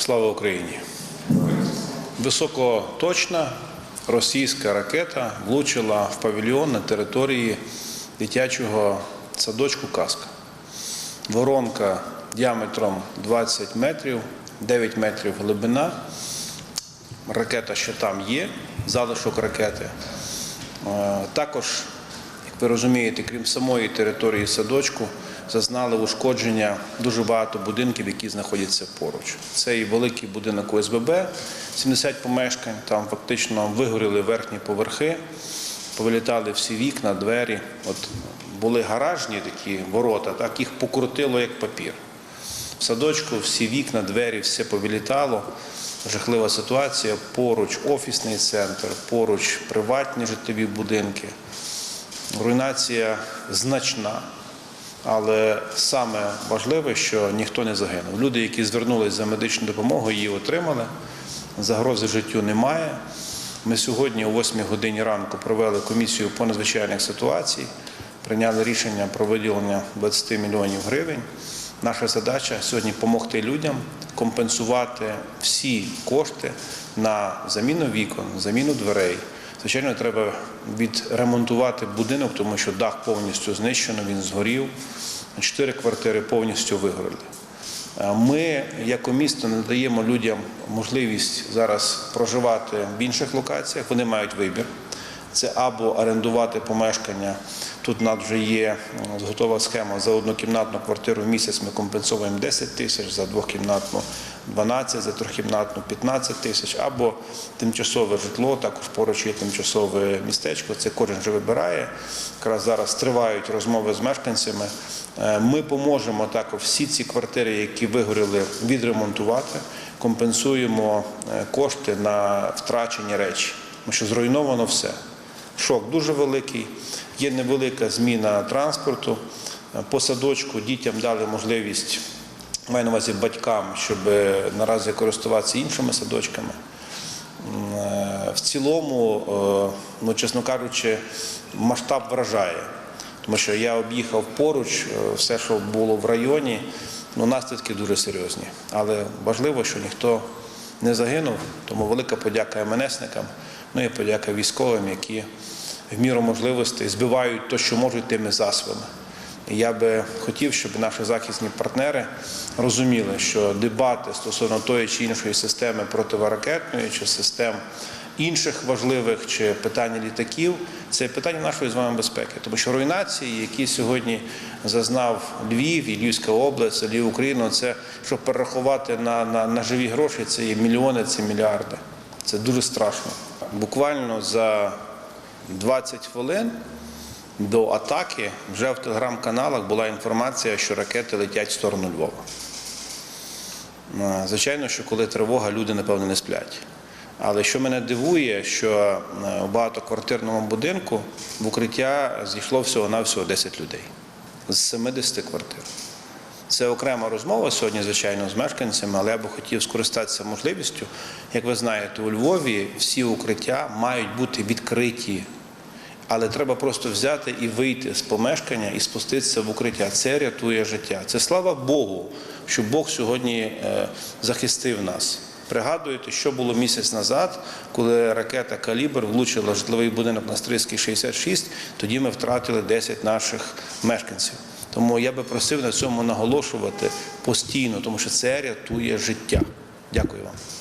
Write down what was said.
Слава Україні! Високоточна російська ракета влучила в павільйон на території дитячого садочку Каска. Воронка діаметром 20 метрів, 9 метрів глибина. Ракета, що там є, залишок ракети. Е, Також, ви розумієте, крім самої території садочку, зазнали ушкодження дуже багато будинків, які знаходяться поруч. Це і великий будинок ОСББ, 70 помешкань, там фактично вигоріли верхні поверхи, повилітали всі вікна, двері. От були гаражні такі ворота, так їх покрутило як папір. В садочку всі вікна, двері, все повилітало. Жахлива ситуація. Поруч офісний центр, поруч приватні житлові будинки. Руйнація значна, але саме важливе, що ніхто не загинув. Люди, які звернулися за медичною допомогою, її отримали. Загрози життю немає. Ми сьогодні, о 8 годині ранку, провели комісію по надзвичайних ситуацій, прийняли рішення про виділення 20 мільйонів гривень. Наша задача сьогодні допомогти людям компенсувати всі кошти на заміну вікон, заміну дверей. Звичайно, треба відремонтувати будинок, тому що дах повністю знищено, він згорів. Чотири квартири повністю вигоріли. Ми, як місто, надаємо людям можливість зараз проживати в інших локаціях. Вони мають вибір. Це або орендувати помешкання. Тут у нас вже є готова схема за однокімнатну квартиру в місяць. Ми компенсуємо 10 тисяч, за двохкімнатну 12, за трьохкімнатну 15 тисяч, або тимчасове житло, також поруч є тимчасове містечко. Це кожен вже вибирає. Якраз зараз тривають розмови з мешканцями. Е, Ми поможемо також всі ці квартири, які вигоріли, відремонтувати. Компенсуємо е, кошти на втрачені речі, тому що зруйновано все. Шок дуже великий. Є невелика зміна транспорту. По садочку дітям дали можливість, маю на увазі батькам, щоб е, наразі користуватися іншими садочками. Е, В цілому, е, ну, чесно кажучи, масштаб вражає. Тому що я об'їхав поруч, все, що було в районі, ну, наслідки дуже серйозні. Але важливо, що ніхто не загинув, тому велика подяка МНСникам, ну і подяка військовим, які в міру можливостей збивають те, що можуть тими засобами. Я би хотів, щоб наші захисні партнери розуміли, що дебати стосовно тої чи іншої системи противоракетної чи систем інших важливих чи питання літаків це питання нашої з вами безпеки, тому що руйнації, які сьогодні зазнав Львів і Львівська область, Львів Україну, це щоб перерахувати на, на, на живі гроші, це є мільйони, це мільярди. Це дуже страшно. Буквально за 20 хвилин до атаки вже в телеграм-каналах була інформація, що ракети летять в сторону Львова. Звичайно, що коли тривога, люди, напевно, не сплять. Але що мене дивує, що е, у багатоквартирному будинку в укриття зійшло всього-навсього 10 людей з 70 квартир. Це окрема розмова сьогодні, звичайно, з мешканцями, але я би хотів скористатися можливістю. Як ви знаєте, у Львові всі укриття мають бути відкриті, але треба просто взяти і вийти з помешкання і спуститися в укриття. Це рятує життя. Це слава Богу, що Бог сьогодні е, захистив нас. Пригадуєте, що було місяць назад, коли ракета Калібр влучила житловий будинок на Стрийській 66, тоді ми втратили 10 наших мешканців. Тому я би просив на цьому наголошувати постійно, тому що це рятує життя. Дякую вам.